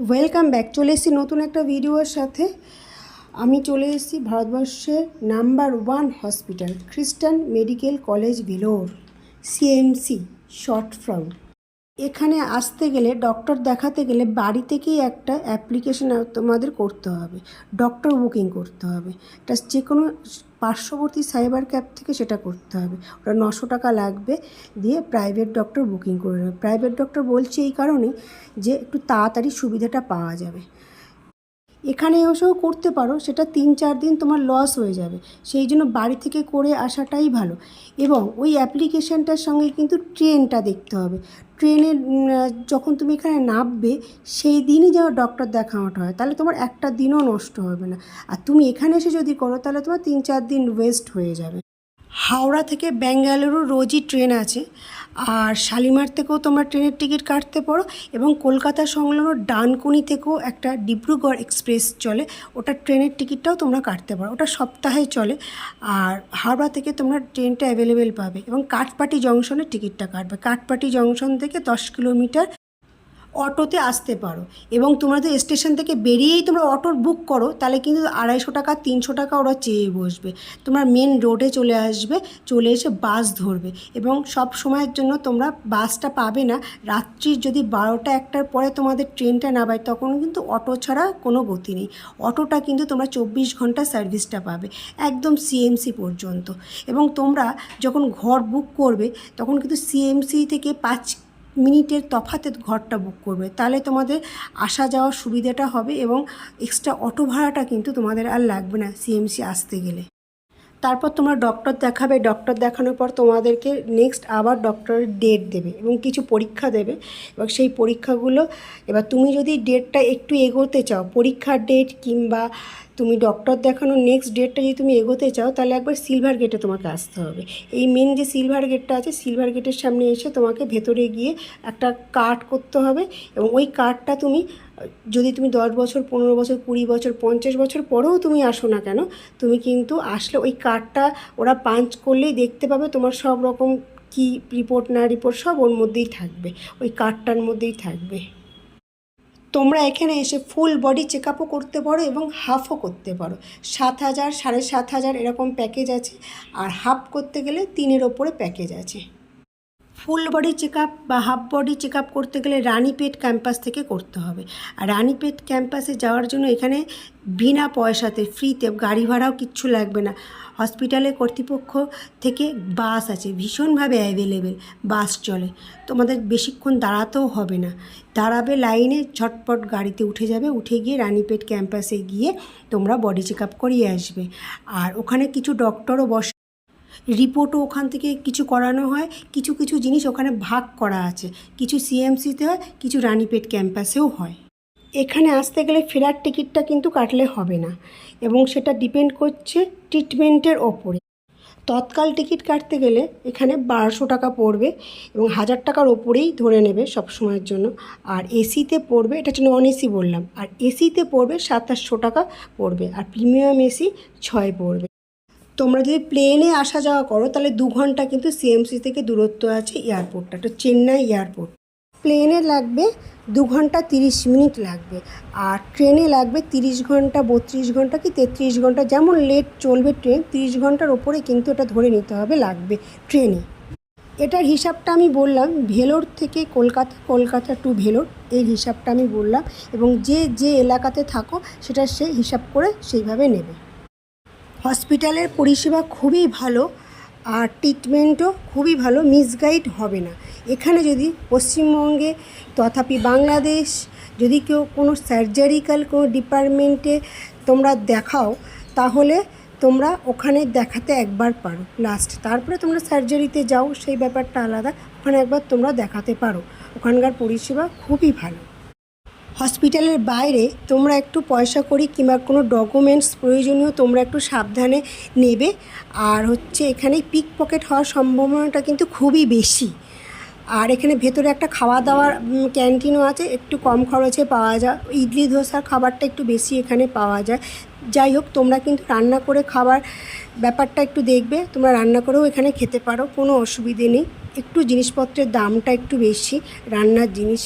Welcome back চলে এসেছি নতুন একটা ভিডিওর সাথে। আমি চলে এসেছি ভারতবর্ষের নাম্বার ওয়ান হসপিটাল, খ্রিস্টান medical college, Vellore CMC short form. এখানে আসতে গেলে ডক্টর দেখাতে গেলে বাড়ি থেকেই একটা অ্যাপ্লিকেশন তোমাদের করতে হবে ডক্টর বুকিং করতে হবে। এটা যে কোনো পার্শ্ববর্তী সাইবার ক্যাব থেকে সেটা করতে হবে। ওটা নশো টাকা লাগবে দিয়ে প্রাইভেট ডক্টর বুকিং করে নেবে। প্রাইভেট ডক্টর বলছি এই কারণেই যে একটু তাড়াতাড়ি সুবিধাটা পাওয়া যাবে। এখানে এসেও করতে পারো, সেটা তিন চার দিন তোমার লস হয়ে যাবে। সেই জন্য বাড়ি থেকে করে আসাটাই ভালো। এবং ওই অ্যাপ্লিকেশানটার সঙ্গে কিন্তু ট্রেনটা দেখতে হবে। ট্রেনে যখন তুমি এখানে নামবে, সেই দিনই যেন ডক্টর দেখানোটা হয়। তাহলে তোমার একটা দিনও নষ্ট হবে না। আর তুমি এখানে এসে যদি করো, তাহলে তোমার তিন চার দিন ওয়েস্ট হয়ে যাবে। হাওড়া থেকে বেঙ্গালুরু রোজই ট্রেন আছে। আর শালিমার থেকেও তোমরা ট্রেনের টিকিট কাটতে পারো এবং কলকাতা সংলগ্ন ডানকুনি থেকেও একটা ডিব্রুগড় এক্সপ্রেস চলে। ওটা ট্রেনের টিকিটটাও তোমরা কাটতে পারো। ওটা সপ্তাহে চলে। আর হাওড়া থেকে তোমরা ট্রেনটা অ্যাভেলেবেল পাবে এবং কাঠপাটি জংশনের টিকিটটা কাটবে। কাঠপাটি জংশন থেকে দশ কিলোমিটার অটোতে আসতে পারো। এবং তোমাদের স্টেশন থেকে বেরিয়েই তোমরা অটোর বুক করো, তাহলে কিন্তু আড়াইশো টাকা, তিনশো টাকা ওরা চেয়ে বসবে। তোমরা মেন রোডে চলে আসবে, চলে এসে বাস ধরবে। এবং সব সময়ের জন্য তোমরা বাসটা পাবে না। রাত্রি যদি বারোটা একটার পরে তোমাদের ট্রেনটা না পায় তখন কিন্তু অটো ছাড়া কোনো গতি নেই। অটোটা কিন্তু তোমরা চব্বিশ ঘণ্টা সার্ভিসটা পাবে, একদম সিএমসি পর্যন্ত। এবং তোমরা যখন ঘর বুক করবে, তখন কিন্তু সিএমসি থেকে পাঁচ মিনিটের তফাতে ঘরটা বুক করবে। তাহলে তোমাদের আসা যাওয়ার সুবিধাটা হবে এবং এক্সট্রা অটো ভাড়াটা কিন্তু তোমাদের আর লাগবে না সিএমসি আসতে গেলে। তারপর তোমরা ডক্টর দেখাবে। ডক্টর দেখানোর পর তোমাদেরকে নেক্সট আবার ডক্টরের ডেট দেবে এবং কিছু পরীক্ষা দেবে। এবার সেই পরীক্ষাগুলো, এবার তুমি যদি ডেটটা একটু এগোতে চাও, পরীক্ষার ডেট কিংবা তুমি ডক্টর দেখানোর নেক্সট ডেটটা যদি তুমি এগোতে চাও, তাহলে একবার সিলভার গেটে তোমাকে আসতে হবে। এই মেন যে সিলভার গেটটা আছে সিলভার গেটের সামনে এসে তোমাকে ভেতরে গিয়ে একটা কার্ড করতে হবে এবং ওই কার্ডটা তুমি, যদি তুমি দশ বছর, পনেরো বছর, কুড়ি বছর, পঞ্চাশ বছর পরেও তুমি আসো না কেন, তুমি কিন্তু আসলে ওই কার্ডটা ওরা পাঞ্চ করলেই দেখতে পাবে তোমার সব রকম কি রিপোর্ট না রিপোর্ট সব ওর মধ্যেই থাকবে, ওই কার্ডটার মধ্যেই থাকবে। তোমরা এখানে এসে ফুল বডি চেক আপও করতে পারো এবং হাফও করতে পারো। সাত হাজার, সাড়ে সাত হাজার এরকম প্যাকেজ আছে। আর হাফ করতে গেলে তিনের ওপরে প্যাকেজ আছে। ফুল বডি চেক বা হাফ বডি চেক করতে গেলে রানীপেট ক্যাম্পাস থেকে করতে হবে। আর রানীপেট ক্যাম্পাসে যাওয়ার জন্য এখানে বিনা পয়সাতে ফ্রিতে গাড়ি ভাড়াও কিচ্ছু লাগবে না। হসপিটালে কর্তৃপক্ষ থেকে বাস আছে, ভীষণভাবে অ্যাভেলেবেল, বাস চলে। তোমাদের বেশিক্ষণ দাঁড়াতেও হবে না। দাঁড়াবে লাইনে, ঝটপট গাড়িতে উঠে যাবে, উঠে গিয়ে রানীপেট ক্যাম্পাসে গিয়ে তোমরা বডি চেক করিয়ে আসবে। আর ওখানে কিছু ডক্টরও বসে রিপোর্টও ওখান থেকে কিছু করানো হয়। কিছু কিছু জিনিস ওখানে ভাগ করা আছে। কিছু সিএমসিতে হয়, কিছু রানীপেট ক্যাম্পাসেও হয়। এখানে আসতে গেলে ফেরার টিকিটটা কিন্তু কাটলে হবে না এবং সেটা ডিপেন্ড করছে ট্রিটমেন্টের ওপরে। তৎকাল টিকিট কাটতে গেলে এখানে বারোশো টাকা পড়বে এবং হাজার টাকার ওপরেই ধরে নেবে সব সময়ের জন্য। আর এসিতে পড়বে, এটা হচ্ছে নন এসি বললাম, আর এসিতে পড়বে সাতাশশো টাকা পড়বে, আর প্রিমিয়াম এসি ছয় পড়বে। তোমরা যদি প্লেনে আসা যাওয়া করো, তাহলে দু ঘণ্টা কিন্তু সিএমসি থেকে দূরত্ব আছে এয়ারপোর্টটা তো চেন্নাই এয়ারপোর্ট প্লেনে লাগবে দু ঘণ্টা তিরিশ মিনিট লাগবে, আর ট্রেনে লাগবে তিরিশ ঘণ্টা, বত্রিশ ঘণ্টা কি তেত্রিশ ঘণ্টা, যেমন লেট চলবে ট্রেন তিরিশ ঘণ্টার ওপরে কিন্তু এটা ধরে নিতে হবে লাগবে ট্রেনে এটার হিসাবটা আমি বললাম, ভেলোর থেকে কলকাতা কলকাতা টু ভেলোর এর হিসাবটা আমি বললাম, এবং যে যে এলাকাতে থাকো, সেটা সে হিসাব করে সেইভাবে নেবে। হসপিটালের পরিষেবা খুবই ভালো আর ট্রিটমেন্টও খুবই ভালো মিসগাইড হবে না। এখানে যদি পশ্চিমবঙ্গে তথাপি বাংলাদেশ যদি কেউ কোনো সার্জারিক্যাল কোনো ডিপার্টমেন্টে তোমরা দেখাও, তাহলে তোমরা ওখানে দেখাতে একবার পারো লাস্ট তারপরে তোমরা সার্জারিতে যাও, সেই ব্যাপারটা আলাদা। ওখানে একবার তোমরা দেখাতে পারো। ওখানকার পরিষেবা খুবই ভালো। হসপিটালের বাইরে তোমরা একটু পয়সা করি কিংবা কোনো ডকুমেন্টস প্রয়োজনীয় তোমরা একটু সাবধানে নেবে। আর হচ্ছে এখানে পিক পকেট হওয়ার সম্ভাবনাটা কিন্তু খুবই বেশি। আর এখানে ভেতরে একটা খাওয়া দাওয়ার ক্যান্টিনও আছে। একটু কম খরচে পাওয়া যায়। ইডলি, ধোসার খাবারটা একটু বেশি এখানে পাওয়া যায়। যাই হোক, তোমরা কিন্তু রান্না করে খাবার ব্যাপারটা একটু দেখবে। তোমরা রান্না করেও এখানে খেতে পারো, কোনো অসুবিধে নেই। একটু জিনিসপত্রের দামটা একটু বেশি, রান্নার জিনিস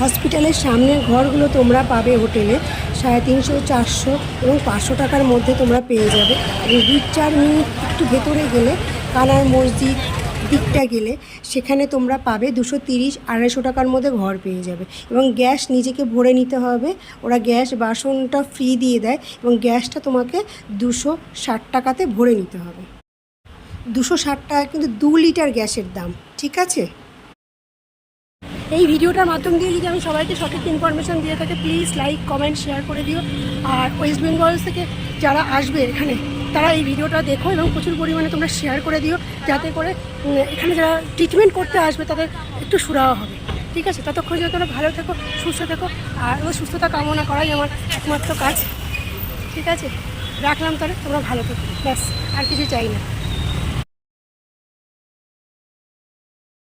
হসপিটালের সামনের ঘরগুলো তোমরা পাবে হোটেলে। সাড়ে তিনশো, চারশো এবং পাঁচশো টাকার মধ্যে তোমরা পেয়ে যাবে। এবং দুই, চার মিনিট একটু ভেতরে গেলে, কানার মসজিদ দিকটা গেলে, সেখানে তোমরা পাবে দুশো তিরিশ, আড়াইশো টাকার মধ্যে ঘর পেয়ে যাবে। এবং গ্যাস নিজেকে ভরে নিতে হবে। ওরা গ্যাস বাসনটা ফ্রি দিয়ে দেয় এবং গ্যাসটা তোমাকে দুশো ষাট টাকাতে ভরে নিতে হবে। দুশো ষাট টাকা কিন্তু দু লিটার গ্যাসের দাম, ঠিক আছে? এই ভিডিওটার মাধ্যম দিয়ে যদি আমি সবাইকে সঠিক ইনফরমেশান দিয়ে থাকি প্লিজ লাইক কমেন্ট শেয়ার করে দিও। আর ওয়েস্ট বেঙ্গল থেকে যারা আসবে এখানে, তারা এই ভিডিওটা দেখো এবং প্রচুর পরিমাণে তোমরা শেয়ার করে দিও, যাতে করে এখানে যারা ট্রিটমেন্ট করতে আসবে, তাদের একটু সুরাহা হবে। ঠিক আছে? ততক্ষণ যদি তোমরা ভালো থেকো, সুস্থ থেকো, আর ওই সুস্থতা কামনা করাই আমার একমাত্র কাজ। ঠিক আছে? রাখলাম তাহলে তোমরা ভালো থেকো। ব্যাস, আর কিছু চাই না।